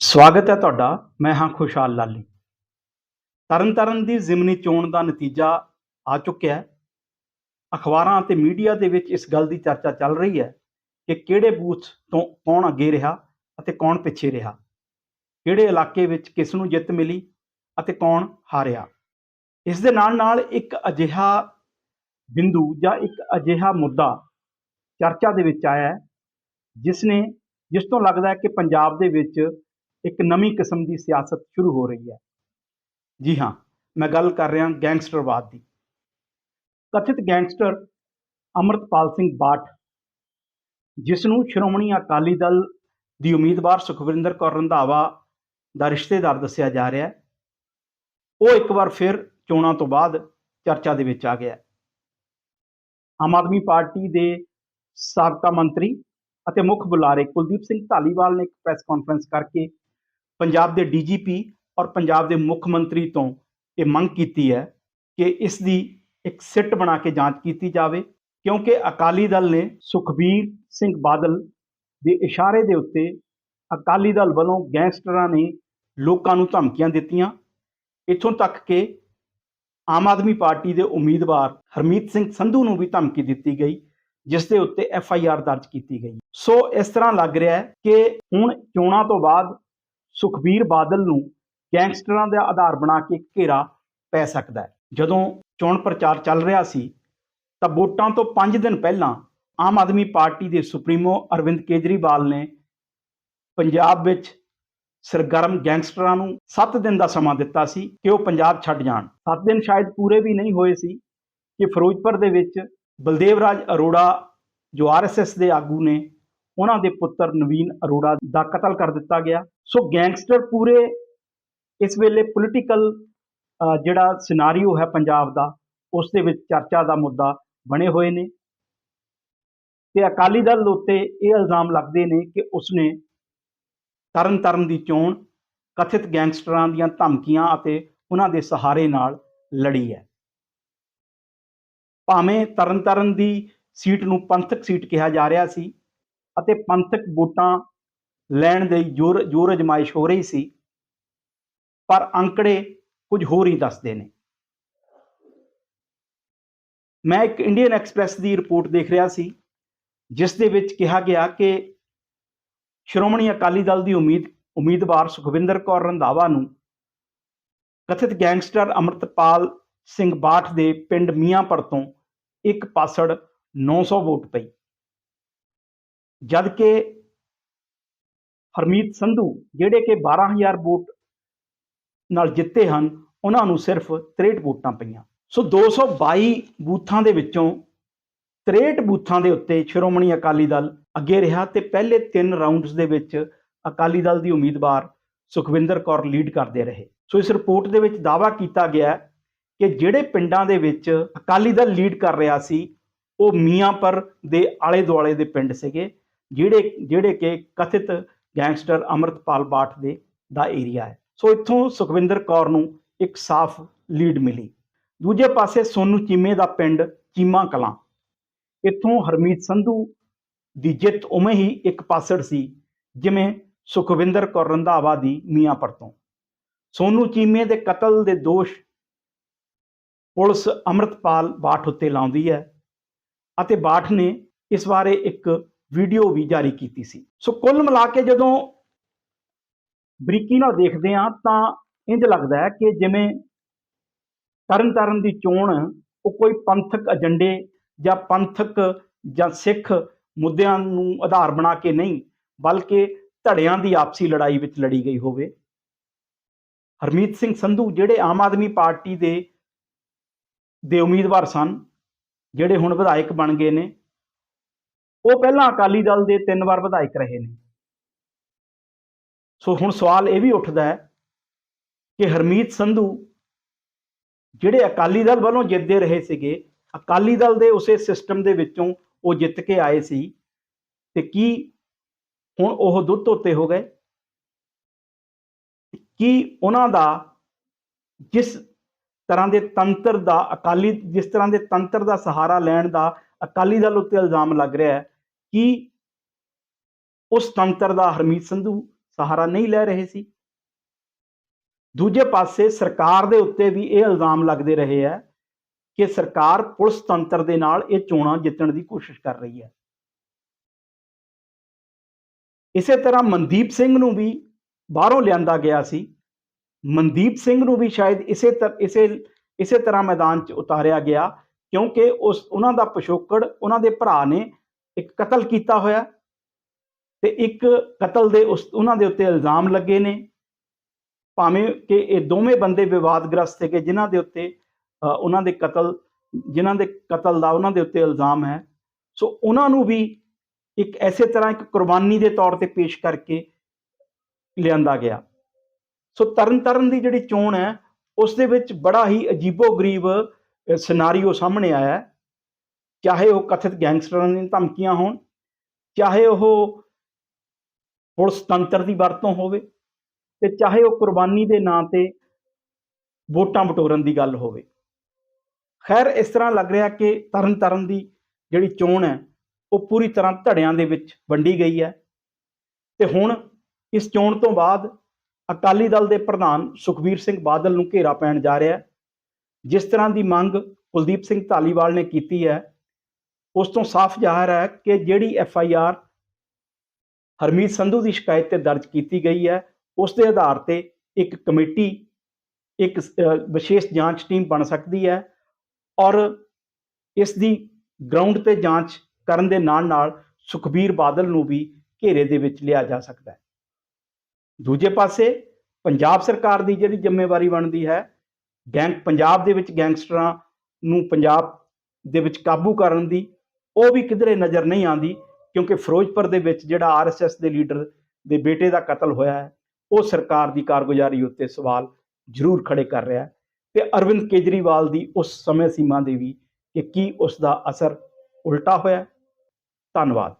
ਸਵਾਗਤ ਹੈ ਤੁਹਾਡਾ, ਮੈਂ ਹਾਂ ਖੁਸ਼ਹਾਲ ਲਾਲੀ। ਤਰਨਤਾਰਨ ਦੀ ਜ਼ਿਮਨੀ ਚੋਣ ਦਾ ਨਤੀਜਾ ਆ ਚੁੱਕਿਆ ਹੈ। ਅਖਬਾਰਾਂ ਅਤੇ ਮੀਡੀਆ ਦੇ ਵਿੱਚ ਇਸ ਗੱਲ ਦੀ ਚਰਚਾ ਚੱਲ ਰਹੀ ਹੈ ਕਿ ਕਿਹੜੇ ਬੂਥ ਤੋਂ ਕੌਣ ਅੱਗੇ ਰਿਹਾ ਅਤੇ ਕੌਣ ਪਿੱਛੇ ਰਿਹਾ। ਕਿਹੜੇ ਇਲਾਕੇ ਵਿੱਚ ਕਿਸ ਨੂੰ ਜਿੱਤ ਮਿਲੀ ਅਤੇ ਕੌਣ ਹਾਰਿਆ। ਇਸ ਦੇ ਨਾਲ ਨਾਲ ਇੱਕ ਅਜਿਹਾ ਬਿੰਦੂ ਜਾਂ ਇੱਕ ਅਜਿਹਾ ਮੁੱਦਾ ਚਰਚਾ ਦੇ ਵਿੱਚ ਆਇਆ ਹੈ, ਜਿਸ ਨੇ, ਜਿਸ ਤੋਂ ਲੱਗਦਾ ਹੈ ਕਿ ਪੰਜਾਬ ਦੇ ਵਿੱਚ ਇੱਕ ਨਵੀਂ ਕਿਸਮ ਦੀ ਸਿਆਸਤ ਸ਼ੁਰੂ ਹੋ ਰਹੀ ਹੈ। ਜੀ ਹਾਂ, ਮੈਂ ਗੱਲ ਕਰ ਰਿਹਾ ਗੈਂਗਸਟਰਵਾਦ ਦੀ। ਕਥਿਤ ਗੈਂਗਸਟਰ ਅਮਰਤਪਾਲ ਸਿੰਘ ਬਾਠ ਜਿਸ ਨੂੰ ਸ਼੍ਰੋਮਣੀ ਅਕਾਲੀ ਦਲ ਦੀ ਉਮੀਦਵਾਰ ਸੁਖਵਿੰਦਰ ਕੌਰ ਰੰਧਾਵਾ ਦਾ ਰਿਸ਼ਤੇਦਾਰ ਦੱਸਿਆ ਜਾ ਰਿਹਾ ਹੈ, ਉਹ ਇੱਕ ਵਾਰ ਫਿਰ ਚੋਣਾਂ ਤੋਂ ਬਾਅਦ ਚਰਚਾ ਦੇ ਵਿੱਚ ਆ ਗਿਆ ਆਮ ਆਦਮੀ ਪਾਰਟੀ ਦੇ ਸਾਬਕਾ ਮੰਤਰੀ ਅਤੇ ਮੁੱਖ ਬੁਲਾਰੇ ਕੁਲਦੀਪ ਸਿੰਘ ਢਾਲੀਵਾਲ ਨੇ ਇੱਕ ਪ੍ਰੈਸ ਕਾਨਫਰੰਸ ਕਰਕੇ ਪੰਜਾਬ ਦੇ ਡੀਜੀਪੀ ਔਰ ਪੰਜਾਬ ਦੇ ਮੁੱਖ ਮੰਤਰੀ ਤੋਂ ਇਹ ਮੰਗ ਕੀਤੀ ਹੈ ਕਿ ਇਸ ਦੀ ਇੱਕ ਸਿੱਟ ਬਣਾ ਕੇ ਜਾਂਚ ਕੀਤੀ ਜਾਵੇ, ਕਿਉਂਕਿ ਅਕਾਲੀ ਦਲ ਨੇ ਸੁਖਬੀਰ ਸਿੰਘ ਬਾਦਲ ਦੇ ਇਸ਼ਾਰੇ ਦੇ ਉੱਤੇ ਅਕਾਲੀ ਦਲ ਵੱਲੋਂ ਗੈਂਗਸਟਰਾਂ ਨੇ ਲੋਕਾਂ ਨੂੰ ਧਮਕੀਆਂ ਦਿੱਤੀਆਂ। ਇੱਥੋਂ ਤੱਕ ਕਿ ਆਮ ਆਦਮੀ ਪਾਰਟੀ ਦੇ ਉਮੀਦਵਾਰ ਹਰਮੀਤ ਸਿੰਘ ਸੰਧੂ ਨੂੰ ਵੀ ਧਮਕੀ ਦਿੱਤੀ ਗਈ, ਜਿਸ ਦੇ ਉੱਤੇ ਐਫ ਆਈ ਆਰ ਦਰਜ ਕੀਤੀ ਗਈ। ਸੋ ਇਸ ਤਰ੍ਹਾਂ ਲੱਗ ਰਿਹਾ ਹੈ ਕਿ ਹੁਣ ਚੋਣਾਂ ਤੋਂ ਬਾਅਦ ਸੁਖਬੀਰ ਬਾਦਲ ਨੂੰ ਗੈਂਗਸਟਰਾਂ ਦਾ ਆਧਾਰ ਬਣਾ ਕੇ ਘੇਰਾ ਪੈ ਸਕਦਾ ਹੈ। ਜਦੋਂ ਚੋਣ ਪ੍ਰਚਾਰ ਚੱਲ ਰਿਹਾ ਸੀ, ਤਾਂ ਵੋਟਾਂ ਤੋਂ 5 ਦਿਨ ਪਹਿਲਾਂ ਆਮ ਆਦਮੀ ਪਾਰਟੀ ਦੇ ਸੁਪਰੀਮੋ ਅਰਵਿੰਦ ਕੇਜਰੀਵਾਲ ਨੇ ਪੰਜਾਬ ਵਿੱਚ ਸਰਗਰਮ ਗੈਂਗਸਟਰਾਂ ਨੂੰ 7 ਦਿਨ ਦਾ ਸਮਾਂ ਦਿੱਤਾ ਸੀ ਕਿ ਉਹ ਪੰਜਾਬ ਛੱਡ ਜਾਣ। 7 ਦਿਨ ਸ਼ਾਇਦ ਪੂਰੇ ਵੀ ਨਹੀਂ ਹੋਏ ਸੀ ਕਿ ਫਿਰੋਜ਼ਪੁਰ ਦੇ ਵਿੱਚ ਬਲਦੇਵ ਰਾਜ ਅਰੋੜਾ, ਜੋ ਆਰਐਸਐਸ ਦੇ ਆਗੂ ਨੇ ਉਹਨਾਂ ਦੇ ਪੁੱਤਰ ਨਵੀਨ ਅਰੋੜਾ ਦਾ ਕਤਲ ਕਰ ਦਿੱਤਾ ਗਿਆ। ਸੋ ਗੈਂਗਸਟਰ ਪੂਰੇ ਇਸ ਵੇਲੇ ਪੋਲੀਟੀਕਲ ਜਿਹੜਾ ਸਿਨਾਰੀਓ ਹੈ ਪੰਜਾਬ ਦਾ, ਉਸ ਦੇ ਵਿੱਚ ਚਰਚਾ ਦਾ ਮੁੱਦਾ ਬਣੇ ਹੋਏ ਨੇ। ਤੇ ਅਕਾਲੀ ਦਲ ਉੱਤੇ ਇਹ ਇਲਜ਼ਾਮ ਲੱਗਦੇ ਨੇ ਕਿ ਉਸਨੇ ਤਰਨ ਤਾਰਨ ਦੀ ਚੋਣ ਕਥਿਤ ਗੈਂਗਸਟਰਾਂ ਦੀਆਂ ਧਮਕੀਆਂ ਅਤੇ ਉਹਨਾਂ ਦੇ ਸਹਾਰੇ ਨਾਲ ਲੜੀ ਹੈ। ਭਾਵੇਂ ਤਰਨ ਤਰਨਤਾਰਨ ਦੀ ਸੀਟ ਨੂੰ ਪੰਥਕ ਸੀਟ ਕਿਹਾ ਜਾ ਰਿਹਾ ਸੀ ਅਤੇ ਪੰਥਕ ਵੋਟਾਂ ਲੈਣ ਦੇ ਜੋਰ ਜੋਰ ਅਜਮਾਇਸ਼ ਹੋ ਰਹੀ ਸੀ, ਪਰ ਅੰਕੜੇ ਕੁਝ ਹੋਰ ਹੀ ਦੱਸਦੇ ਨੇ। ਮੈਂ ਇੱਕ ਇੰਡੀਅਨ ਐਕਸਪ੍ਰੈਸ ਦੀ ਰਿਪੋਰਟ ਦੇਖ ਰਿਹਾ ਸੀ, ਜਿਸ ਦੇ ਵਿੱਚ ਕਿਹਾ ਗਿਆ ਕਿ ਸ਼੍ਰੋਮਣੀ ਅਕਾਲੀ ਦਲ ਦੀ ਉਮੀਦ, ਉਮੀਦਵਾਰ ਸੁਖਵਿੰਦਰ ਕੌਰ ਰੰਧਾਵਾ ਨੂੰ ਕਥਿਤ ਗੈਂਗਸਟਰ ਅਮਰਤਪਾਲ ਸਿੰਘ ਬਾਠ ਦੇ ਪਿੰਡ ਮੀਆਂਪੁਰ ਤੋਂ ਇੱਕ ਪਾਸੜ 900 ਵੋਟ ਪਈ। ਜਦ ਕਿ ਹਰਮੀਤ ਸੰਧੂ ਜਿਹੜੇ ਕਿ 12000 ਵੋਟ ਨਾਲ ਜਿੱਤੇ ਹਨ, ਉਹਨਾਂ ਨੂੰ ਸਿਰਫ 63 ਵੋਟਾਂ ਪਈਆਂ। ਸੋ 222 ਬੂਥਾਂ ਦੇ ਵਿੱਚੋਂ 63 ਬੂਥਾਂ ਦੇ ਉੱਤੇ ਸ਼੍ਰੋਮਣੀ ਅਕਾਲੀ ਦਲ ਅੱਗੇ ਰਿਹਾ ਤੇ ਪਹਿਲੇ 3 ਰਾਉਂਡਸ ਦੇ ਵਿੱਚ ਅਕਾਲੀ ਦਲ ਦੀ ਉਮੀਦਵਾਰ ਸੁਖਵਿੰਦਰ ਕੌਰ ਲੀਡ ਕਰਦੇ ਰਹੇ। ਸੋ ਇਸ ਰਿਪੋਰਟ ਦੇ ਵਿੱਚ ਦਾਅਵਾ ਕੀਤਾ ਗਿਆ ਕਿ ਜਿਹੜੇ ਪਿੰਡਾਂ ਦੇ ਵਿੱਚ ਅਕਾਲੀ ਦਲ ਲੀਡ ਕਰ ਰਿਹਾ ਸੀ, ਉਹ ਮੀਆਂਪੁਰ ਦੇ ਆਲੇ ਦੁਆਲੇ ਦੇ ਪਿੰਡ ਸੀਗੇ। ਜਿਹੜੇ ਜਿਹੜੇ ਕਿ ਕਥਿਤ ਗੈਂਗਸਟਰ ਅਮਰਤਪਾਲ ਬਾਠ ਦੇ, ਦਾ ਏਰੀਆ ਹੈ। ਸੋ ਇੱਥੋਂ ਸੁਖਵਿੰਦਰ ਕੌਰ ਨੂੰ ਇੱਕ ਸਾਫ਼ ਲੀਡ ਮਿਲੀ। ਦੂਜੇ ਪਾਸੇ ਸੋਨੂ ਚੀਮੇ ਦਾ ਪਿੰਡ ਚੀਮਾ ਕਲਾਂ। ਇੱਥੋਂ ਹਰਮੀਤ ਸੰਧੂ ਦੀ ਜਿੱਤ ਉਵੇਂ ਹੀ ਇੱਕ ਪਾਸੜ ਸੀ, ਜਿਵੇਂ ਸੁਖਵਿੰਦਰ ਕੌਰ ਰੰਧਾਵਾ ਦੀ ਮੀਆਂਪੁਰ ਤੋਂ ਸੋਨੂ ਚੀਮੇ ਦੇ ਕਤਲ ਦੇ ਦੋਸ਼ ਪੁਲਿਸ ਅਮਰਤਪਾਲ ਬਾਠ ਉੱਤੇ ਲਾਉਂਦੀ ਹੈ ਅਤੇ ਬਾਠ ਨੇ ਇਸ ਬਾਰੇ ਇੱਕ ਵੀਡੀਓ ਵੀ ਜਾਰੀ ਕੀਤੀ ਸੀ। ਸੋ ਕੁੱਲ ਮਿਲਾ ਕੇ ਜਦੋਂ ਬਰੀਕੀ ਨਾਲ ਦੇਖਦੇ ਹਾਂ, ਤਾਂ ਇੰਜ ਲੱਗਦਾ ਹੈ ਕਿ ਜਿਵੇਂ ਤਰਨ ਤਾਰਨ ਦੀ ਚੋਣ, ਉਹ ਕੋਈ ਪੰਥਕ ਏਜੰਡੇ ਜਾਂ ਪੰਥਕ ਜਾਂ ਸਿੱਖ ਮੁੱਦਿਆਂ ਨੂੰ ਆਧਾਰ ਬਣਾ ਕੇ ਨਹੀਂ, ਬਲਕਿ ਧੜਿਆਂ ਦੀ ਆਪਸੀ ਲੜਾਈ ਵਿੱਚ ਲੜੀ ਗਈ ਹੋਵੇ। ਹਰਮੀਤ ਸਿੰਘ ਸੰਧੂ ਜਿਹੜੇ ਆਮ ਆਦਮੀ ਪਾਰਟੀ ਦੇ ਦੇ ਉਮੀਦਵਾਰ ਸਨ, ਜਿਹੜੇ ਹੁਣ ਵਿਧਾਇਕ ਬਣ ਗਏ ਨੇ ਉਹ ਪਹਿਲਾਂ ਅਕਾਲੀ ਦਲ ਦੇ ਤਿੰਨ ਵਾਰ ਵਿਧਾਇਕ ਰਹੇ ਨੇ। ਸੋ ਹੁਣ ਸਵਾਲ ਇਹ ਵੀ ਉੱਠਦਾ ਹੈ ਕਿ ਹਰਮੀਤ ਸੰਧੂ ਜਿਹੜੇ ਅਕਾਲੀ ਦਲ ਵੱਲੋਂ ਜਿੱਤਦੇ ਰਹੇ ਸੀਗੇ, ਅਕਾਲੀ ਦਲ ਦੇ ਉਸੇ ਸਿਸਟਮ ਦੇ ਵਿੱਚੋਂ ਉਹ ਜਿੱਤ ਕੇ ਆਏ ਸੀ ਤੇ ਕੀ ਹੁਣ ਉਹ ਦੁੱਧ ਧੋਤੇ ਹੋ ਗਏ? ਕੀ ਉਹਨਾਂ ਦਾ ਜਿਸ ਤਰ੍ਹਾਂ ਦੇ ਤੰਤਰ ਦਾ ਅਕਾਲੀ, ਜਿਸ ਤਰ੍ਹਾਂ ਦੇ ਤੰਤਰ ਦਾ ਸਹਾਰਾ ਲੈਣ ਦਾ ਅਕਾਲੀ ਦਲ ਉੱਤੇ ਇਲਜ਼ਾਮ ਲੱਗ ਰਿਹਾ ਹੈ ਕਿ ਉਸ ਤੰਤਰ ਦਾ ਹਰਮੀਤ ਸੰਧੂ ਸਹਾਰਾ ਨਹੀਂ ਲੈ ਰਹੇ ਸੀ। ਦੂਜੇ ਪਾਸੇ ਸਰਕਾਰ ਦੇ ਉੱਤੇ ਵੀ ਇਹ ਇਲਜ਼ਾਮ ਲੱਗਦੇ ਰਹੇ ਹੈ ਕਿ ਸਰਕਾਰ ਪੁਲਿਸ ਤੰਤਰ ਦੇ ਨਾਲ ਇਹ ਚੋਣਾਂ ਜਿੱਤਣ ਦੀ ਕੋਸ਼ਿਸ਼ ਕਰ ਰਹੀ ਹੈ। ਇਸੇ ਤਰ੍ਹਾਂ ਮਨਦੀਪ ਸਿੰਘ ਨੂੰ ਵੀ ਬਾਹਰੋਂ ਲਿਆਂਦਾ ਗਿਆ ਸੀ। ਮਨਦੀਪ ਸਿੰਘ ਨੂੰ ਵੀ ਸ਼ਾਇਦ ਇਸੇ ਤਰ, ਇਸੇ ਇਸੇ ਤਰ੍ਹਾਂ ਮੈਦਾਨ 'ਚ ਉਤਾਰਿਆ ਗਿਆ ਕਿਉਂਕਿ ਉਸ, ਉਹਨਾਂ ਦਾ ਪਿਛੋਕੜ ਉਹਨਾਂ ਦੇ ਭਰਾ ਨੇ ਇੱਕ ਕਤਲ ਕੀਤਾ ਹੋਇਆ ਤੇ ਇੱਕ ਕਤਲ ਦੇ ਉਸ, ਉਹਨਾਂ ਦੇ ਉੱਤੇ ਇਲਜ਼ਾਮ ਲੱਗੇ ਨੇ। ਭਾਵੇਂ ਕਿ ਇਹ ਦੋਵੇਂ ਬੰਦੇ ਵਿਵਾਦਗ੍ਰਸਤ ਸੀਗੇ ਜਿਨ੍ਹਾਂ ਦੇ ਉੱਤੇ ਉਹਨਾਂ ਦੇ ਕਤਲ, ਜਿਨ੍ਹਾਂ ਦੇ ਕਤਲ ਦਾ ਉਹਨਾਂ ਦੇ ਉੱਤੇ ਇਲਜ਼ਾਮ ਹੈ। ਸੋ ਉਹਨਾਂ ਨੂੰ ਵੀ ਇੱਕ ਐਸੇ ਤਰ੍ਹਾਂ ਇੱਕ ਕੁਰਬਾਨੀ ਦੇ ਤੌਰ ਤੇ ਪੇਸ਼ ਕਰਕੇ ਲਿਆਂਦਾ ਗਿਆ। ਸੋ ਤਰਨ ਤਾਰਨ ਦੀ ਜਿਹੜੀ ਚੋਣ ਹੈ, ਉਸ ਦੇ ਵਿੱਚ ਬੜਾ ਹੀ ਅਜੀਬੋ-ਗਰੀਬ ਸਿਨਾਰੀਓ ਸਾਹਮਣੇ ਆਇਆ ਚਾਹੇ ਉਹ ਕਥਿਤ ਗੈਂਗਸਟਰਾਂ ਦੀਆਂ ਧਮਕੀਆਂ ਹੋਣ, ਚਾਹੇ ਉਹ ਪੁਲਿਸ ਤੰਤਰ ਦੀ ਵਰਤੋਂ ਹੋਵੇ ਤੇ ਚਾਹੇ ਉਹ ਕੁਰਬਾਨੀ ਦੇ ਨਾਂ ਤੇ ਵੋਟਾਂ ਬਟੋਰਨ ਦੀ ਗੱਲ ਹੋਵੇ। ਖੈਰ, ਇਸ ਤਰ੍ਹਾਂ ਲੱਗ ਰਿਹਾ ਕਿ ਤਰਨ ਤਾਰਨ ਦੀ ਜਿਹੜੀ ਚੋਣ ਹੈ, ਉਹ ਪੂਰੀ ਤਰ੍ਹਾਂ ਧੜਿਆਂ ਦੇ ਵਿੱਚ ਵੰਡੀ ਗਈ ਹੈ। ਤੇ ਹੁਣ ਇਸ ਚੋਣ ਤੋਂ ਬਾਅਦ ਅਕਾਲੀ ਦਲ ਦੇ ਪ੍ਰਧਾਨ ਸੁਖਬੀਰ ਸਿੰਘ ਬਾਦਲ ਨੂੰ ਘੇਰਾ ਪੈਣ ਜਾ ਰਿਹਾ ਹੈ। ਜਿਸ ਤਰ੍ਹਾਂ ਦੀ ਮੰਗ ਕੁਲਦੀਪ ਸਿੰਘ ਧਾਲੀਵਾਲ ਨੇ ਕੀਤੀ ਹੈ ਉਸ ਤੋਂ ਸਾਫ਼ ਜ਼ਾਹਰ ਹੈ ਕਿ ਜਿਹੜੀ F I R Harmeet Sandhu ਦੀ ਸ਼ਿਕਾਇਤ ਤੇ ਦਰਜ ਕੀਤੀ ਗਈ ਹੈ, ਉਸ ਦੇ ਆਧਾਰ ਤੇ ਇੱਕ ਕਮੇਟੀ, ਇੱਕ ਵਿਸ਼ੇਸ਼ ਜਾਂਚ ਟੀਮ ਬਣ ਸਕਦੀ ਹੈ ਔਰ ਇਸ ਦੀ ਗਰਾਊਂਡ ਤੇ ਜਾਂਚ ਕਰਨ ਦੇ ਨਾਲ ਨਾਲ ਸੁਖਬੀਰ ਬਾਦਲ ਨੂੰ ਵੀ ਘੇਰੇ ਦੇ ਵਿੱਚ ਲਿਆ ਜਾ ਸਕਦਾ ਹੈ। ਦੂਜੇ ਪਾਸੇ ਪੰਜਾਬ ਸਰਕਾਰ ਦੀ ਜਿਹੜੀ ਜ਼ਿੰਮੇਵਾਰੀ ਬਣਦੀ ਹੈ, ਗੈਂਗ, ਪੰਜਾਬ ਦੇ ਵਿੱਚ ਗੈਂਗਸਟਰਾਂ ਨੂੰ ਪੰਜਾਬ ਦੇ ਵਿੱਚ ਕਾਬੂ ਕਰਨ ਦੀ ਉਹ ਵੀ ਕਿਧਰੇ ਨਜ਼ਰ ਨਹੀਂ ਆਉਂਦੀ, ਕਿਉਂਕਿ ਫਿਰੋਜ਼ਪੁਰ ਦੇ ਵਿੱਚ ਜਿਹੜਾ ਆਰਐਸਐਸ ਦੇ ਲੀਡਰ ਦੇ ਬੇਟੇ ਦਾ ਕਤਲ ਹੋਇਆ ਹੈ, ਉਹ ਸਰਕਾਰ ਦੀ ਕਾਰਗੁਜ਼ਾਰੀ ਉੱਤੇ ਸਵਾਲ ਜ਼ਰੂਰ ਖੜੇ ਕਰ ਰਿਹਾ ਹੈ। ਤੇ ਅਰਵਿੰਦ ਕੇਜਰੀਵਾਲ ਦੀ ਉਸ ਸਮੇਂ ਸੀਮਾ ਦੇ ਵੀ ਕਿ ਕੀ ਉਸ ਦਾ ਅਸਰ ਉਲਟਾ ਹੋਇਆ ਧੰਨਵਾਦ।